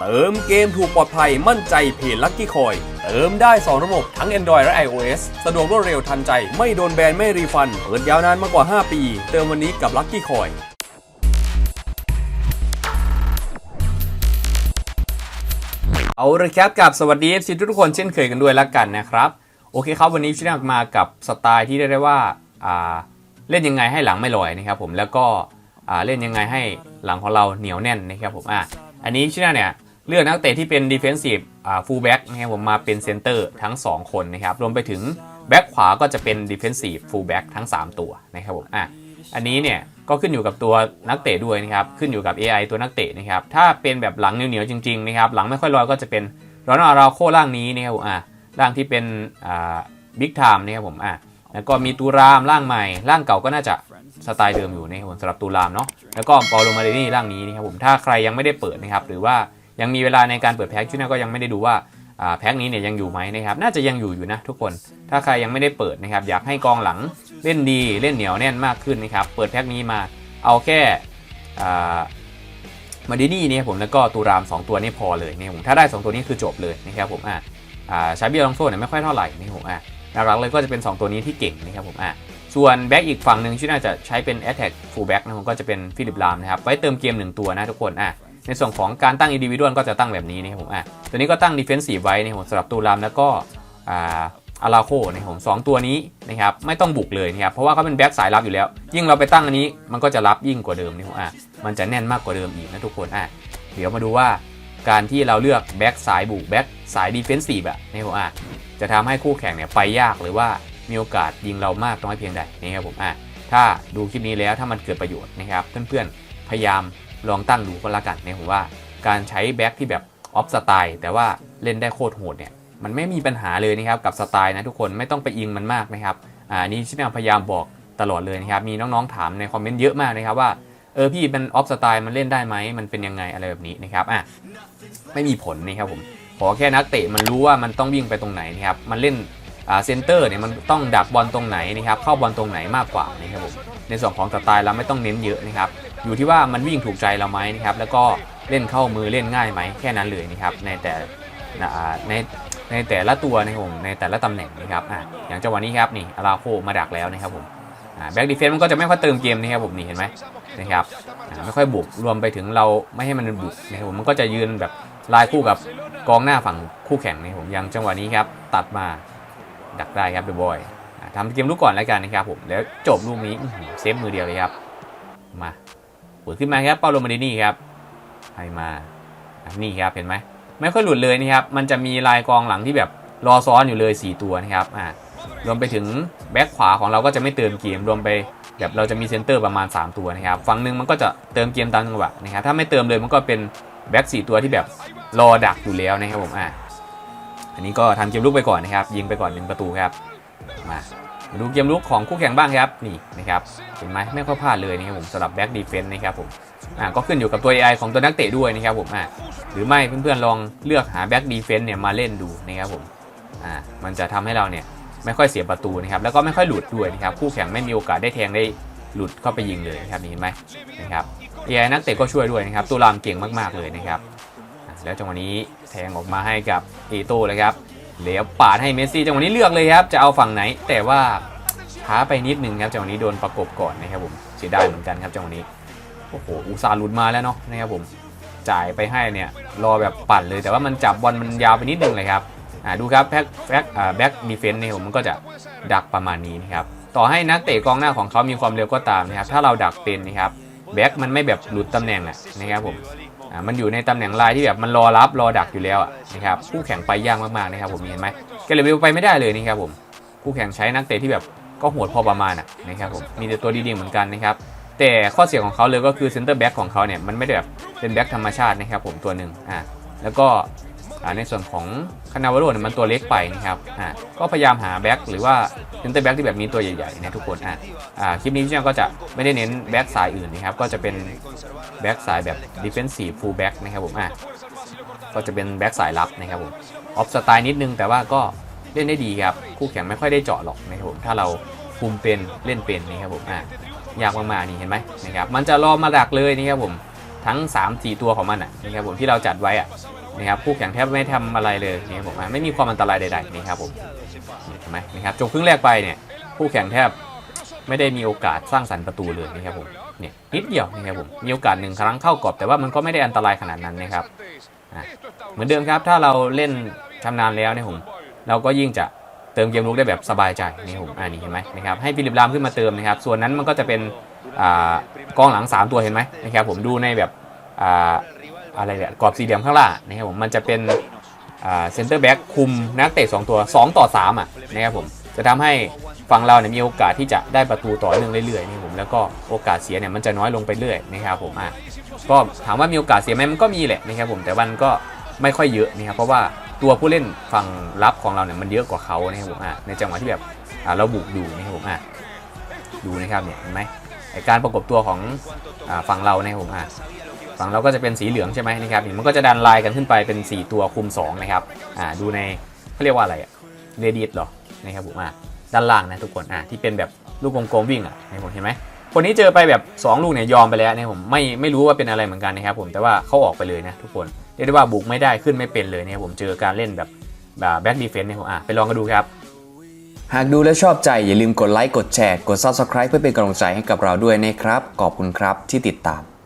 เติมเกมถูกปลอดภัยมั่นใจเพจลั c กี้คอย เติมได้ 2 ระบบทั้ง Android และ iOS สะดวกรวดเร็วทันใจ ไม่โดนแบน ไม่รีฟัน เปิดยาวนานมากกว่า 5 ปี เติมวันนี้กับลั c กี้คอยเอาละครับกับสวัสดี FC ทุกคนเช่นเคยกันด้วยแล้วกันนะครับ โอเคครับ วันนี้ชินักมากับสไตล์ที่เรียกได้ว่าาเล่นยังไงให้หลังไม่ลอยนะครับผมแล้วก็เล่นยังไงให้หลังของเราเหนียวแน่นนะครับผมอะอันนี้ชิน่าเนี่ย เลือกนักเตะที่เป็น defensive อ่า full back นะครับผมมาเป็นเซนเตอร์ทั้ง 2 คนนะครับ รวมไปถึงแบ็คขวาก็จะเป็น defensive full back ทั้ง 3 ตัวนะครับผมอะอันนี้เนี่ยก็ขึ้นอยู่กับตัวนักเตะด้วยนะครับ ขึ้นอยู่กับ AI ตัวนักเตะนะครับ ถ้าเป็นแบบหลังเหนียวๆจริงๆนะครับ หลังไม่ค่อยลอยก็จะเป็นรอนอาราโคล่างนี้นะครับผมอะร่างที่เป็นอ่าบิ๊กไทม์นะครับผมอะแล้วก็มีตูรามร่างใหม่ ร่างเก่าก็น่าจะสไตล์เดิมอยู่นะครับผมสำหรับตูรามเนาะแล้วก็ปอโลมาเรนี่ร่างนี้นะครับผมถ้าใครยังไม่ได้เปิดนะครับหรือว่า ยังมีเวลาในการเปิดแพ็กชุดนี้ก็ยังไม่ได้ดูว่าแพ็กนี้เนี่ยยังอยู่ไหมนะครับน่าจะยังอยู่อยู่นะทุกคนถ้าใครยังไม่ได้เปิดนะครับอยากให้กองหลังเล่นดีเล่นเหนียวแน่นมากขึ้นนะครับเปิดแพ็กนี้มาเอาแค่อ่ามาดินี่เนี่ยผมแล้วก็ตูราม 2 ตัวนี่พอเลยเนะครับผมถ้าได้ 2 ตัวนี้คือจบเลยนะครับผมอ่าชาบียลองโซ่เนี่ยไม่ค่อยเท่าไหร่นะครับผมอ่าหลักๆเลยก็จะเป็น 2 ตัวนี้ที่เก่งนะครับผมอะส่วนแบ็กอีกฝั่งหนึ่งที่น่าจะใช้เป็น Attack Full Back นะผมก็จะเป็นฟิลิปลามนะครับไว้เติมเกม 1 ตัวนะทุกคนอะ ในส่วนของการตั้ง Individual ก็จะตั้งแบบนี้นะครับผมอะตัวนี้ก็ตั้ง Defensive ไว้นะครับผมสำหรับตูรามแล้วก็อ่าอาราโคนะครับผมสองตัวนี้นะครับไม่ต้องบุกเลยนะครับเพราะว่าเขาเป็นแบ็กสายรับอยู่แล้ว ยิ่งเราไปตั้งอันนี้มันก็จะรับยิ่งกว่าเดิมนะครับอะมันจะแน่นมากกว่าเดิมอีกนะทุกคนอะเดี๋ยวมาดูว่าการที่เราเลือกแบ็กสายบุกแบ็กสายดีเฟนซีฟอะนะครับอะจะทำให้คู่แข่งเนี่ยไปยากหรือว่ามีโอกาสยิงเรามากน้อยเพียงใดนะครับผมอะถ้าดูคลิปนี้แล้วถ้ามันเกิดประโยชน์นะครับเพื่อนๆพยายาม ลองตั้งดูก็แล้วกันนะผมว่าการใช้แบ็คที่แบบออฟสไตล์แต่ว่าเล่นได้โคตรโหดเนี่ยมันไม่มีปัญหาเลยนะครับกับสไตล์นะทุกคนไม่ต้องไปอิงมันมากนะครับอ่านี่ชิแนลพยายามบอกตลอดเลยนะครับมีน้องๆถามในคอมเมนต์เยอะมากนะครับว่าเออพี่มันออฟสไตล์มันเล่นได้ไหมมันเป็นยังไงอะไรแบบนี้นะครับอะไม่มีผลนะครับผมขอแค่นักเตะมันรู้ว่ามันต้องวิ่งไปตรงไหนนะครับมันเล่นเซนเตอร์เนี่ยมันต้องดักบอลตรงไหนนะครับเข้าบอลตรงไหนมากกว่านะครับผม ในส่วนของสไตล์เราไม่ต้องเน้นเยอะนะครับ อยู่ที่ว่ามันวิ่งถูกใจเราไหมนะครับ แล้วก็เล่นเข้ามือเล่นง่ายไหมแค่นั้นเลยนะครับ ในแต่ในในแต่ละตัวนะครับผมในแต่ละตำแหน่งนะครับอะอย่างจังหวะนี้ครับนี่อาราโคมาดักแล้วนะครับผมแบ็กดีเฟนต์มันก็จะไม่ค่อยเติมเกมนะครับผมนี่เห็นไหมนะครับอ่าไม่ค่อยบุกรวมไปถึงเราไม่ให้มันบุกนะครับผมมันก็จะยืนแบบลายคู่กับกองหน้าฝั่งคู่แข่งนี่ผมอยังจังหวะนี้ครับตัดมาดักได้ครับเดอะบอย ทำเกมลูกก่อนแล้วกันนะครับผมแล้วจบลูกนี้เซฟมือเดียวเลยครับ มาเปิดขึ้นมาครับเปาโลมาดินี่ครับให้มานี่ครับเห็นไหมไม่ค่อยหลุดเลยนะครับ มันจะมีลายกองหลังที่แบบรอซ้อนอยู่เลย 4 ตัวนะครับอ่ารวมไปถึงแบ็คขวาของเราก็จะไม่เติมเกมรวมไปแบบเราจะมีเซนเตอร์ประมาณ 3 ตัวนะครับฝั่งหนึ่งมันก็จะเติมเกมตามจังหวะนะครับถ้าไม่เติมเลยมันก็เป็นแบ็คสี่ตัวที่แบบรอดักอยู่แล้วนะครับผมอะอันนี้ก็ทำเกมลุกไปก่อนนะครับ ยิงไปก่อนหนึ่งประตูครับ มามาดูเกมลุกของคู่แข่งบ้างครับนี่นะครับเห็นไหมไม่ค่อยพลาดเลยนะครับผมสำหรับแบ็กดีเฟนต์นะครับผมอะก็ขึ้นอยู่กับตัว AI ของตัวนักเตะด้วยนะครับผมอะหรือไม่เพื่อนๆลองเลือกหาแบ็กดีเฟนต์เนี่ยมาเล่นดูนะครับผมอ่ามันจะทำให้เราเนี่ยไม่ค่อยเสียประตูนะครับแล้วก็ไม่ค่อยหลุดด้วยนะครับคู่แข่งไม่มีโอกาสได้แทงได้หลุดเข้าไปยิงเลยนะครับนี่เห็นไหมนะครับ AI นักเตะก็ช่วยด้วยนะครับตัวรามเก่งมากๆเลยนะครับแล้วจังหวะนี้แทงออกมาให้กับเอโต้เลยครับ แล้วปาดให้เมสซี่จังหวะนี้เลือกเลยครับ จะเอาฝั่งไหน แต่ว่าช้าไปนิดนึงครับจังหวะนี้โดนประกบก่อนนะครับผมเสียดายเหมือนกันครับจังหวะนี้โอ้โหอุตส่าห์หลุดมาแล้วเนาะนะครับผมจ่ายไปให้เนี่ยรอแบบปั่นเลยแต่ว่ามันจับบอลมันยาวไปนิดนึงเลยครับอ่าดูครับแพ็คแพ็คแบ็กดีเฟนต์เนี่ยผมมันก็จะดักประมาณนี้นะครับต่อให้นักเตะกองหน้าของเขามีความเร็วก็ตามนะครับถ้าเราดักเป็นนะครับแบ็กมันไม่แบบหลุดตำแหน่งอะนะครับผม อ่ามันอยู่ในตำแหน่งลายที่แบบมันรอรับรอดักอยู่แล้วอะนะครับคู่แข่งไปยากมากๆนะครับผมเห็นไหมเกเรวิลไปไม่ได้เลยนี่ครับผมคู่แข่งใช้นักเตะที่แบบก็โหดพอประมาณอะนะครับผมมีแต่ตัวดีๆเหมือนกันนะครับแต่ข้อเสียของเขาเลยก็คือเซนเตอร์แบ็กของเขาเนี่ยมันไม่ได้แบบเป็นแบ็กธรรมชาตินะครับผมตัวหนึ่งอ่าแล้วก็ ในส่วนของคานาวาโรเนี่ยมันตัวเล็กไปนะครับอ่าก็พยายามหาแบ็กหรือว่าเซนเตอร์แบ็กที่แบบมีตัวใหญ่ๆนะทุกคนอ่าอ่าคลิปนี้พี่แจ้งก็จะไม่ได้เน้นแบ็กสายอื่นนะครับก็จะเป็นแบ็กสายแบบ defensive full back นะครับผมอะก็จะเป็นแบ็กสายรับนะครับผมออฟสไตล์นิดนึงแต่ว่าก็เล่นได้ดีครับคู่แข่งไม่ค่อยได้เจาะหรอกนะครับผมถ้าเราคุมเป็นเล่นเป็นนะครับผมอะยากมากๆนี่เห็นไหมนะครับมันจะรอมาดักเลยนี่ครับผมทั้ง 3 4 ตัวของมันอะนะครับผมที่เราจัดไว้อะ นะครับคู่แข่งแทบไม่ทำอะไรเลยนะครับผมไม่มีความอันตรายใดๆนะครับผมเห็นไหมนะครับจบครึ่งแรกไปเนี่ยคู่แข่งแทบไม่ได้มีโอกาสสร้างสรรค์ประตูเลยนะครับผมเนี่ยนิดเดียวนะครับผมมีโอกาสหนึ่งครั้งเข้ากรอบแต่ว่ามันก็ไม่ได้อันตรายขนาดนั้นนะครับอะเหมือนเดิมครับถ้าเราเล่นชำนาญแล้วเนี่ยผมเราก็ยิ่งจะเติมเกมลุกได้แบบสบายใจนี่ผมอ่านี่เห็นไหมนะครับให้ฟิลิปลามขึ้นมาเติมนะครับส่วนนั้นมันก็จะเป็นอ่ากองหลัง 3 ตัวเห็นไหมนะครับผมดูในแบบ อะไรเนี่ยกรอบสี่เหลี่ยมข้างล่างนะครับผมมันจะเป็นเซนเตอร์แบ็กคุมนักเตะ2ตัว 2 ต่อ 3 อะนะครับผมจะทำให้ฝั่งเราเนี่ยมีโอกาสที่จะได้ประตูต่อเนื่องเรื่อยๆนี่ผมแล้วก็โอกาสเสียเนี่ยมันจะน้อยลงไปเรื่อยนะครับผมอะก็ถามว่ามีโอกาสเสียไหมมันก็มีแหละนะครับผมแต่มันก็ไม่ค่อยเยอะนะครับเพราะว่าตัวผู้เล่นฝั่งรับของเราเนี่ยมันเยอะกว่าเขานะครับผมอะในจังหวะที่แบบอะเราบุกดูนะครับผมอะดูนะครับเนี่ยเห็นไหมการประกบตัวของฝั่งเราเนี่ยผมอะ ฝั่งเราก็จะเป็นสีเหลืองใช่ไหมนะครับมันก็จะดันลายกันขึ้นไปเป็น 4 ตัวคุม2นะครับอ่าดูในเขาเรียกว่าอะไรอะเรดิตหรอนะครับผมอะด้านล่างนะทุกคนอะที่เป็นแบบลูกกลมๆวิ่งอะนี่ผมเห็นไหมคนนี้เจอไปแบบ 2 ลูกเนี่ยยอมไปแล้วนะผมไม่ไม่รู้ว่าเป็นอะไรเหมือนกันนะครับผมแต่ว่าเขาออกไปเลยนะทุกคนเรียกได้ว่าบุกไม่ได้ขึ้นไม่เป็นเลยนะครับผมเจอการเล่นแบบแบบแบ็กดีเฟนต์เนี่ยผมอะไปลองกันดูครับหากดูแล้วชอบใจอย่าลืมกดไลค์กดแชร์กด Subscribe เพื่อเป็นกำลังใจให้กับเราด้วยนะครับ ขอบคุณครับที่ติดตาม